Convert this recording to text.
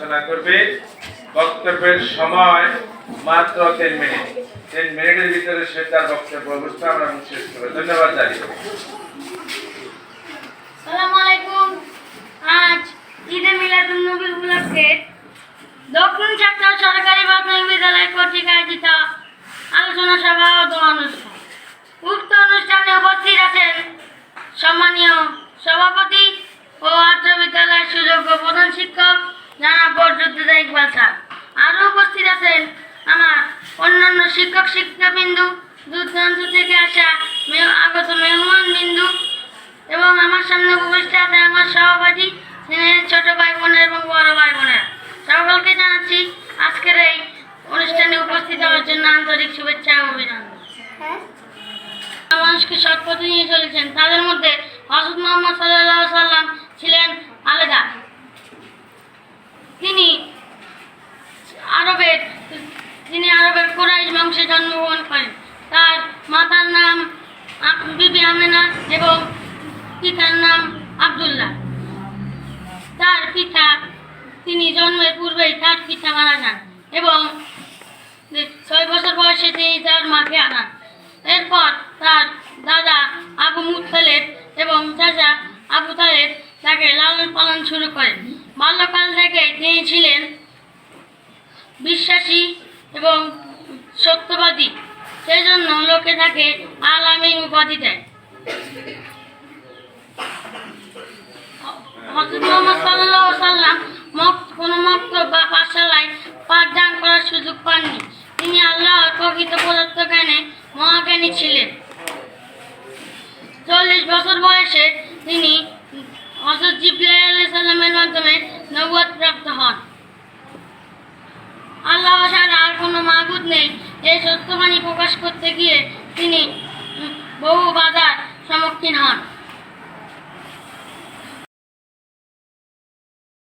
আলোচনা করবে, বক্তব্যের সময় মাত্র তিন মিনিট। তিন মিনিটের ভিতরে সে তার বক্তব্য অবস্থা আমরা শেষ করব। ধন্যবাদ জানিয়ে আজ ঈদে মিলাদুন নবী উপলক্ষে দক্ষিণ ছাত্র সরকারি প্রাথমিক বিদ্যালয় কর্তৃক আয়োজিত আলোচনা সভা ও দোয়া অনুষ্ঠান। উক্ত অনুষ্ঠানে উপস্থিত আছেন সম্মানীয় সভাপতি ও আত্র বিদ্যালয়ের সুযোগ্য প্রধান শিক্ষক জানাব বরজুদ্দুদা ইকবাল স্যার আরও উপস্থিত আছেন আমার অন্যান্য শিক্ষক শিক্ষাবিন্দু দূর দূরান্ত থেকে আসা আগত মেহমান বিন্দু এবং আমার সামনে উপস্থিত আছে আমার সহপাঠী ছোট ভাই বোনের এবং বড় ভাই বোনের সকলকে জানাচ্ছি আজকের এই অনুষ্ঠানে উপস্থিত হওয়ার জন্য আন্তরিক শুভেচ্ছা ও অভিনন্দন। মানুষকে সৎ পথে নিয়ে চলেছেন। তাদের মধ্যে হজরত মোহাম্মদ সাল্লাহ সাল্লাম ছিলেন আলাদা তিনি আরবের তিনি আরবের কোরাইশ বংশে জন্মগ্রহণ করেন। তার মাতার নাম বিবি আমেনা এবং পিতার নাম আব্দুল্লাহ। তার পিতা, তিনি জন্মের পূর্বেই তার পিতা মারা যান এবং ছয় বছর বয়সে তিনি তার মাকে আনান। এরপর তার দাদা আবু মুতালেব এবং চাচা আবু তালেব তাকে লালন পালন শুরু করেন। বাল্যকাল থেকে তিনি ছিলেন বিশ্বাসী এবং সত্যবাদী। সেই জন্য লোকে তাকে আল আমিন উপাধি দেয়। হযরত মুহাম্মদ আলাইহি সাল্লাম বা পাঠশালায় পাঠদান করার সুযোগ পাননি। তিনি আল্লাহর প্রকৃত প্রদত্ত জ্ঞানে মহাজ্ঞানী ছিলেন। চল্লিশ বছর বয়সে তিনি হজরত আলাইহিস সালামের মাধ্যমে নবুয়ত প্রাপ্ত হন। আল্লাহ ছাড়া আর কোনো মাবুদ নেই। এই সত্যবাণী প্রকাশ করতে গিয়ে তিনি বহু বাধার সম্মুখীন হন।